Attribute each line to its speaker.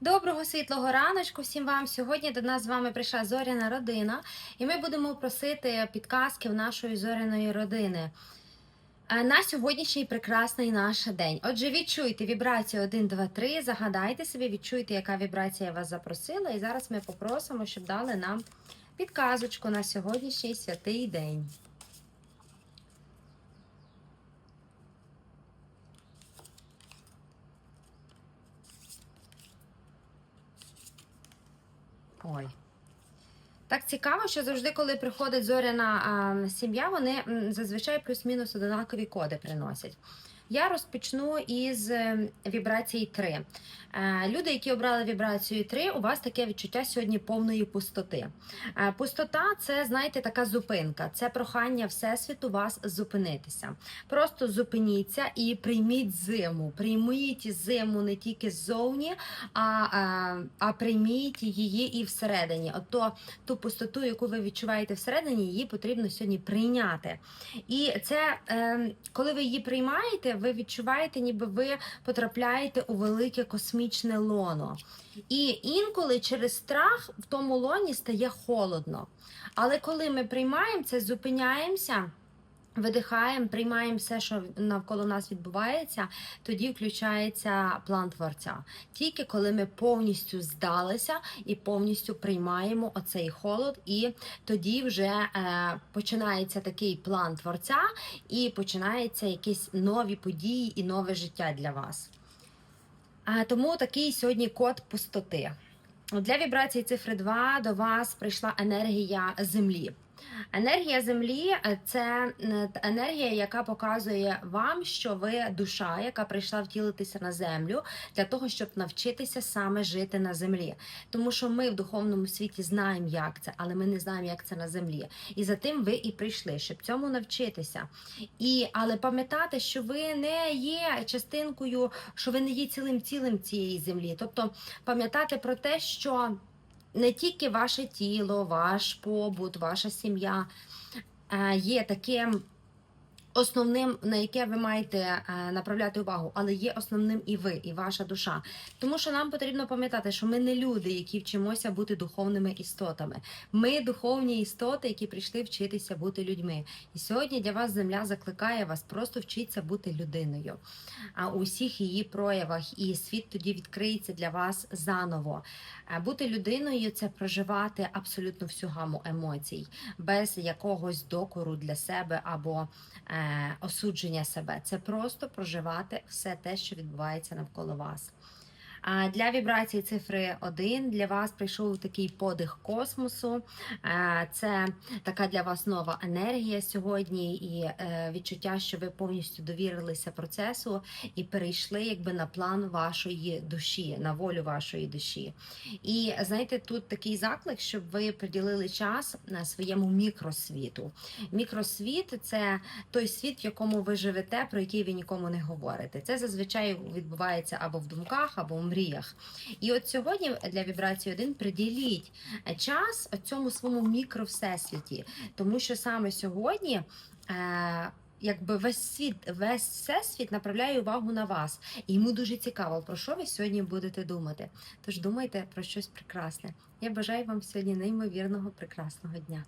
Speaker 1: Доброго світлого раночку всім вам. Сьогодні до нас з вами прийшла зоряна родина, і ми будемо просити підказки в нашої зоряної родини. е, На сьогоднішній прекрасний наш день. Отже, відчуйте вібрацію 1, 2, 3, загадайте собі, відчуйте, яка вібрація вас запросила. І зараз ми попросимо, щоб дали нам підказочку на сьогоднішній святий день. Ой. Так цікаво, що завжди, коли приходить зоряна а, сім'я, вони зазвичай плюс-мінус одинакові коди приносять. Я розпочну із е, вібрації 3. Е, Люди, які обрали вібрацію 3, у вас таке відчуття сьогодні повної пустоти. Е, Пустота це, знаєте, така зупинка, це прохання Всесвіту вас зупинитися. Просто зупиніться і прийміть зиму. Прийміть зиму не тільки ззовні, а, а, а прийміть її і всередині. Ото ту пустоту, яку ви відчуваєте всередині, її потрібно сьогодні прийняти. І це е, коли ви її приймаєте, ви відчуваєте, ніби ви потрапляєте у велике космічне лоно. І інколи через страх в тому лоні стає холодно. Але коли ми приймаємо це, зупиняємося. Видихаємо, приймаємо все, що навколо нас відбувається, тоді включається план творця. Тільки коли ми повністю здалися і повністю приймаємо оцей холод, і тоді вже е, починається такий план творця, і починаються якісь нові події і нове життя для вас. А, тому такий сьогодні код пустоти. Для вібрації цифри 2 до вас прийшла енергія землі. Енергія землі е, це е, енергія, яка показує вам, що ви душа, яка прийшла втілитися на землю для того, щоб навчитися саме жити на землі. Тому що ми в духовному світі знаємо, як це, але ми не знаємо, як це на землі. І за тим ви і прийшли, щоб цьому навчитися. І але пам'ятати, що ви не є частинкою, що ви не є цілим цілим цієї землі. Тобто пам'ятати про те, що не тільки ваше тіло, ваш побут, ваша сім'я. Е, є таким основним, на яке ви маєте е, направляти увагу, але є основним і ви, і ваша душа. Тому що нам потрібно пам'ятати, що ми не люди, які вчимося бути духовними істотами. Ми духовні істоти, які прийшли вчитися бути людьми. І сьогодні для вас земля закликає вас просто вчитися бути людиною. А у всіх її проявах, і світ тоді відкриється для вас заново. Е, Бути людиною це проживати абсолютно всю гаму емоцій, без якогось докору для себе або е, осудження себе. Це просто проживати все те, що відбувається навколо вас. Для вібрації цифри 1 для вас прийшов такий подих космосу. Е, Це така для вас нова енергія сьогодні, і е, відчуття, що ви повністю довірилися процесу і перейшли якби на план вашої душі, на волю вашої душі. І знаєте, тут такий заклик, щоб ви приділили час на своєму мікросвіту. Мікросвіт це той світ, в якому ви живете, про який ви нікому не говорите. Це зазвичай відбувається або в думках, або в мріях. І от сьогодні для вібрації 1 приділіть час цьому своєму мікровсесвіті, тому що саме сьогодні. Е- Якби весь світ, весь всесвіт направляє увагу на вас, і йому дуже цікаво, про що ви сьогодні будете думати. Тож думайте про щось прекрасне. Я бажаю вам сьогодні неймовірного прекрасного дня.